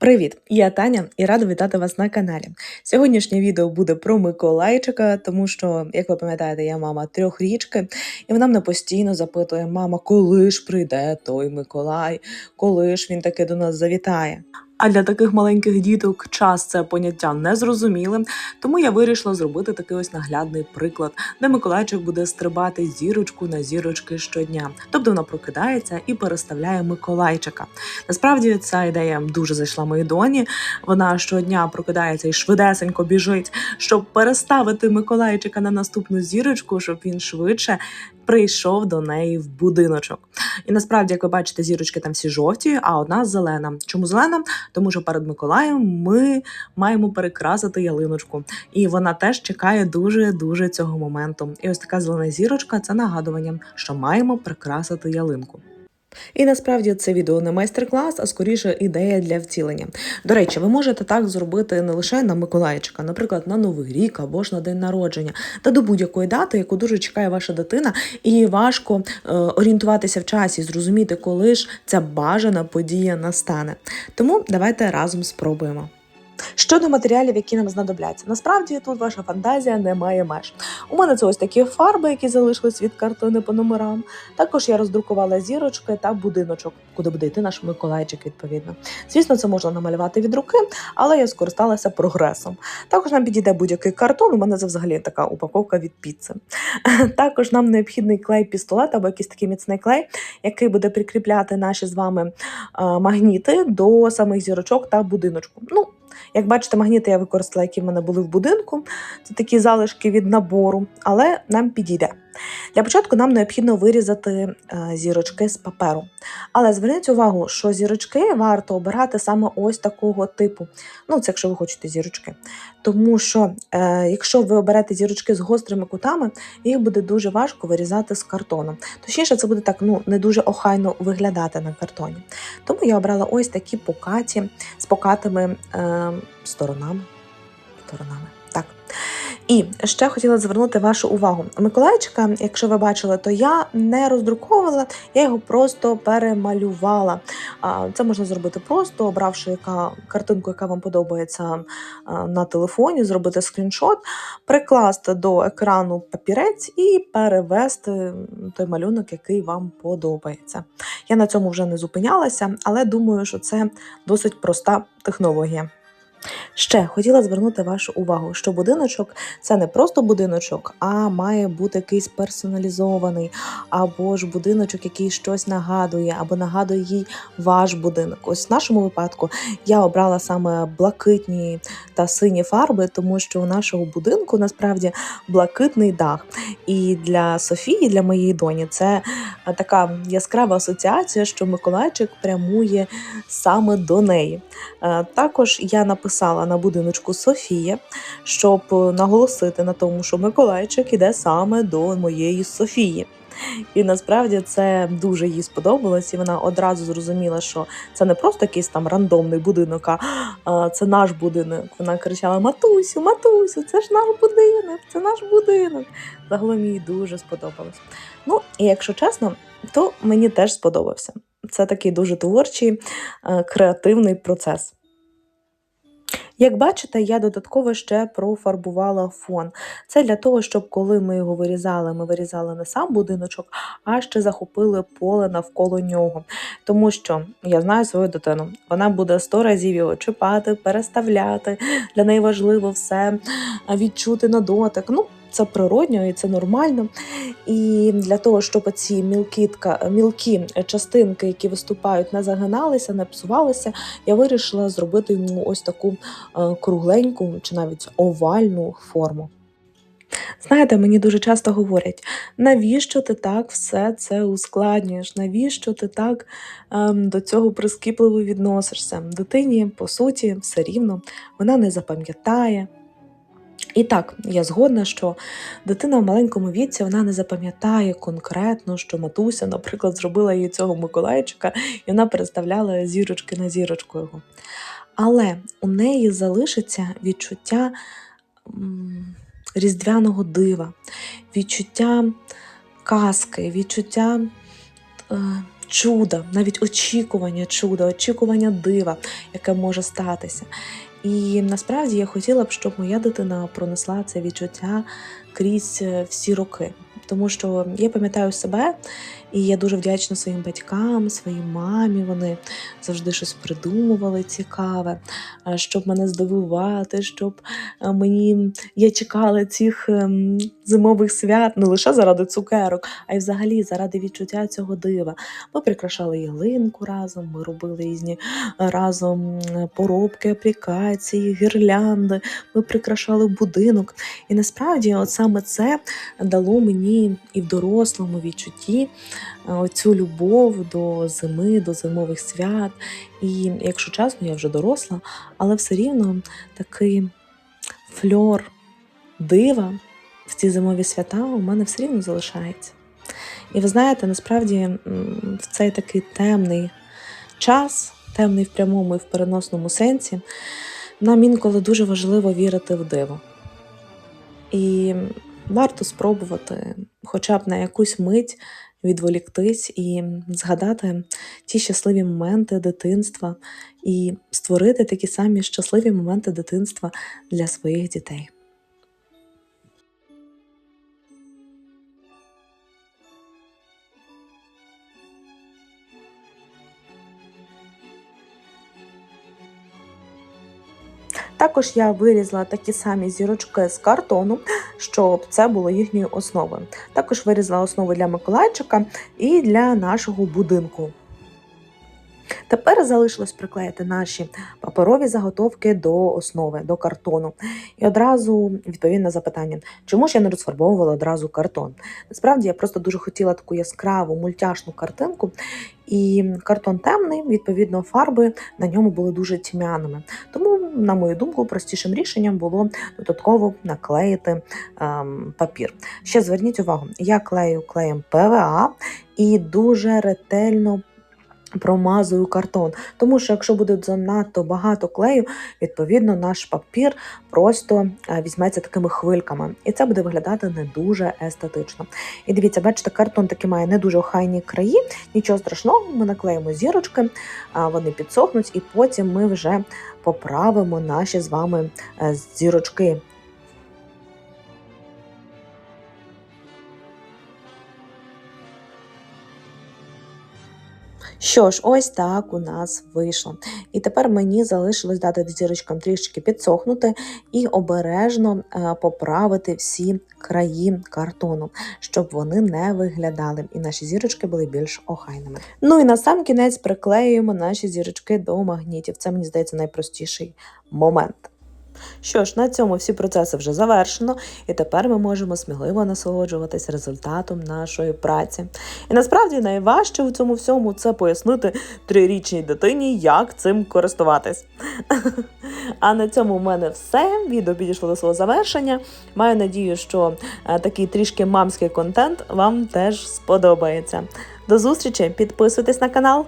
Привіт! Я Таня і рада вітати вас на каналі. Сьогоднішнє відео буде про Миколайчика, тому що, як ви пам'ятаєте, я мама трьохрічки, і вона мене постійно запитує: мама, коли ж прийде той Миколай, коли ж він таки до нас завітає. А для таких маленьких діток час це поняття не зрозуміле, тому я вирішила зробити такий ось наглядний приклад, де Миколайчик буде стрибати зірочку на зірочки щодня. Тобто вона прокидається і переставляє Миколайчика. Насправді ця ідея дуже зайшла моїй доні. Вона щодня прокидається і швидесенько біжить, щоб переставити Миколайчика на наступну зірочку, щоб він швидше прийшов до неї в будиночок. І насправді, як ви бачите, зірочки там всі жовті, а одна зелена. Чому зелена? Тому що перед Миколаєм ми маємо перекрасити ялиночку, і вона теж чекає дуже дуже цього моменту. І ось така зелена зірочка це нагадування, що маємо прикрасити ялинку. І насправді це відео не майстер-клас, а скоріше ідея для втілення. До речі, ви можете так зробити не лише на Миколаївчика, наприклад, на Новий рік або ж на день народження, та до будь-якої дати, яку дуже чекає ваша дитина, і важко е, орієнтуватися в часі, зрозуміти, коли ж ця бажана подія настане. Тому давайте разом спробуємо. Щодо матеріалів, які нам знадобляться, насправді тут ваша фантазія не має меж. У мене це ось такі фарби, які залишились від картини по номерам. Також я роздрукувала зірочки та будиночок, куди буде йти наш Миколайчик, відповідно. Звісно, це можна намалювати від руки, але я скористалася прогресом. Також нам підійде будь-який картон. У мене це взагалі така упаковка від піци. Також нам необхідний клей-пістолет або якийсь такий міцний клей, який буде прикріпляти наші з вами магніти до самих зірочок та будиночку. Ну, як бачите, магніти я використала, які в мене були в будинку. Це такі залишки від набору, але нам підійде. Для початку нам необхідно вирізати е, зірочки з паперу. Але зверніть увагу, що зірочки варто обирати саме ось такого типу. Ну, це якщо ви хочете зірочки. Тому що, е, якщо ви оберете зірочки з гострими кутами, їх буде дуже важко вирізати з картону. Точніше, це буде так ну, не дуже охайно виглядати на картоні. Тому я обрала ось такі покаті з покатими е, сторонами. сторонами. Так. І ще хотіла звернути вашу увагу. Миколайчика, якщо ви бачили, то я не роздруковувала, я його просто перемалювала. Це можна зробити просто, обравши яка картинку, яка вам подобається на телефоні, зробити скріншот, прикласти до екрану папірець і перевести той малюнок, який вам подобається. Я на цьому вже не зупинялася, але думаю, що це досить проста технологія. Ще хотіла звернути вашу увагу, що будиночок це не просто будиночок, а має бути якийсь персоналізований, або ж будиночок, який щось нагадує, або нагадує їй ваш будинок. Ось в нашому випадку я обрала саме блакитні та сині фарби, тому що у нашого будинку насправді блакитний дах. І для Софії, для моєї доні, це така яскрава асоціація, що Миколайчик прямує саме до неї. Е, також я написала написала на будиночку Софія, щоб е, наголосити на тому, що Миколайчик іде саме до моєї Софії. І насправді це дуже їй сподобалось, і вона одразу зрозуміла, що це не просто якийсь там рандомний будинок, а це наш будинок. Вона кричала: Матусю, Матусю, це ж наш будинок, це наш будинок. Загалом їй дуже сподобалось. Ну, і якщо чесно, то мені теж сподобався. Це такий дуже творчий, е, креативний процес. Як бачите, я додатково ще профарбувала фон. Це для того, щоб коли ми його вирізали, ми вирізали не сам будиночок, а ще захопили поле навколо нього. Тому що я знаю свою дитину, вона буде сто разів його чіпати, переставляти. Для неї важливо все відчути на дотик. Ну, це природньо і це нормально. І для того, щоб ці мілкі, мілкі частинки, які виступають, не загиналися, не псувалися, я вирішила зробити йому ось таку е, кругленьку чи навіть овальну форму. Знаєте, мені дуже часто говорять, навіщо ти так все це ускладнюєш? Навіщо ти так ем, до цього прискіпливо відносишся? Дитині, по суті, все рівно, вона не запам'ятає, і так, я згодна, що дитина в маленькому віці вона не запам'ятає конкретно, що матуся, наприклад, зробила їй цього Миколайчика, і вона переставляла зірочки на зірочку його. Але у неї залишиться відчуття різдвяного дива, відчуття казки, відчуття е, чуда, навіть очікування чуда, очікування дива, яке може статися. І насправді я хотіла б, щоб моя дитина пронесла це відчуття крізь е, всі роки. Тому що я пам'ятаю себе, і я дуже вдячна своїм батькам, своїй мамі. Вони завжди щось придумували цікаве, е, щоб мене здивувати, щоб е, мені я чекала цих ем, зимових свят не лише заради цукерок, а й взагалі заради відчуття цього дива. Ми прикрашали ялинку разом, ми робили різні е, разом поробки, аплікації, гірлянди. Ми прикрашали будинок. І насправді, от саме це дало мені і в дорослому відчутті оцю любов до зими, до зимових свят. І якщо чесно, я вже доросла, але все рівно такий фльор дива в ці зимові свята у мене все рівно залишається. І ви знаєте, насправді в цей такий темний час, темний в прямому і в переносному сенсі, нам інколи дуже важливо вірити в диво. І варто спробувати хоча б на якусь мить відволіктись і згадати ті щасливі моменти дитинства і створити такі самі щасливі моменти дитинства для своїх дітей. Також я вирізала такі самі зірочки з картону, щоб це було їхньою основою. Також вирізала основу для Миколайчика і для нашого будинку. Тепер залишилось приклеїти наші паперові заготовки до основи, до картону. І одразу відповім на запитання, чому ж я не розфарбовувала одразу картон. Насправді я просто дуже хотіла таку яскраву мультяшну картинку, і картон темний, відповідно, фарби на ньому були дуже тьмяними. Тому, на мою думку, простішим рішенням було додатково наклеїти ем, папір. Ще зверніть увагу, я клею клеєм ПВА і дуже ретельно промазую картон. Тому що якщо буде занадто багато клею, відповідно наш папір просто е, візьметься такими хвильками, і це буде виглядати не дуже естетично. І дивіться, бачите, картон таки має не дуже охайні краї, нічого страшного, ми наклеїмо зірочки, вони підсохнуть, і потім ми вже поправимо наші з вами е, зірочки. Що ж, ось так у нас вийшло. І тепер мені залишилось дати зірочкам трішки підсохнути і обережно е, поправити всі краї картону, щоб вони не виглядали, і наші зірочки були більш охайними. Ну і на сам кінець приклеюємо наші зірочки до магнітів. Це мені здається найпростіший момент. Що ж, на цьому всі процеси вже завершено, і тепер ми можемо сміливо насолоджуватись результатом нашої праці. І насправді найважче у цьому всьому це пояснити трирічній дитині, як цим користуватись. А на цьому в мене все. Відео підійшло до свого завершення. Маю надію, що е, такий трішки мамський контент вам теж сподобається. До зустрічі! Підписуйтесь на канал.